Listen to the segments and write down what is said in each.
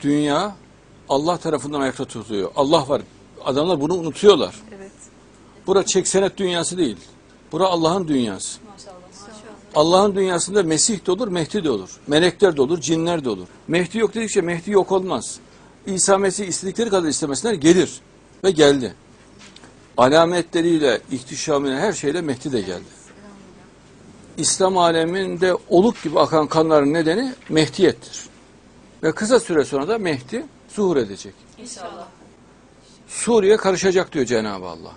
dünya Allah tarafından ayakta tutuluyor. Allah var. Adamlar bunu unutuyorlar. Evet. Bura çek senet dünyası değil. Bura Allah'ın dünyası. Allah'ın dünyasında Mesih de olur, Mehdi de olur. Melekler de olur, cinler de olur. Mehdi yok dedikçe Mehdi yok olmaz. İsa Mesih istedikleri kadar istemesinler gelir. Ve geldi. Alametleriyle, ihtişamıyla, her şeyle Mehdi de geldi. İslam aleminde oluk gibi akan kanların nedeni Mehdiyettir. Ve kısa süre sonra da Mehdi zuhur edecek. İnşallah. Suriye karışacak diyor Cenab-ı Allah.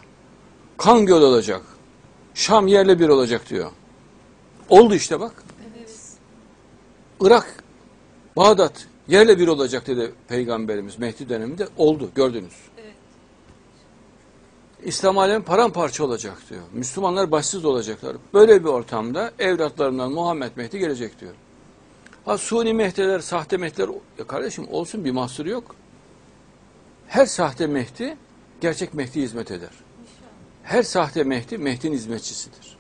Kan göl olacak. Şam yerle bir olacak diyor. Oldu işte bak. Irak, Bağdat yerle bir olacak dedi Peygamberimiz Mehdi döneminde. Oldu gördünüz. Evet. İslam alemi paramparça olacak diyor. Müslümanlar başsız olacaklar. Böyle bir ortamda evlatlarından Muhammed Mehdi gelecek diyor. Ha suni Mehdiler, sahte Mehdiler ya kardeşim olsun bir mahsuru yok. Her sahte Mehdi gerçek Mehdi hizmet eder. Her sahte Mehdi Mehdi'nin hizmetçisidir.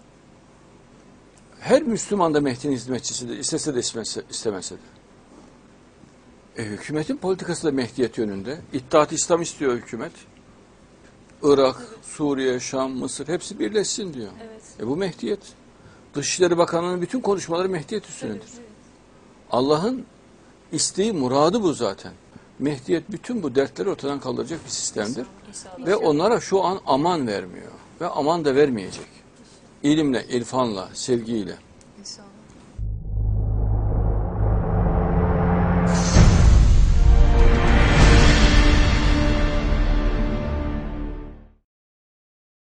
Her Müslüman da Mehdi'nin hizmetçisidir. İstese de istemese, istemese de. E, hükümetin politikası da Mehdiyet yönünde. İttihat İslam istiyor hükümet. Irak, Suriye, Şam, Mısır hepsi birleşsin diyor. Evet. E bu Mehdiyet. Dışişleri Bakanlığı'nın bütün konuşmaları Mehdiyet üstünedir. Allah'ın isteği, muradı bu zaten. Mehdiyet bütün bu dertleri ortadan kaldıracak bir sistemdir. İnşallah. Ve onlara şu an aman vermiyor. Ve aman da vermeyecek. İlimle, irfanla, sevgiyle.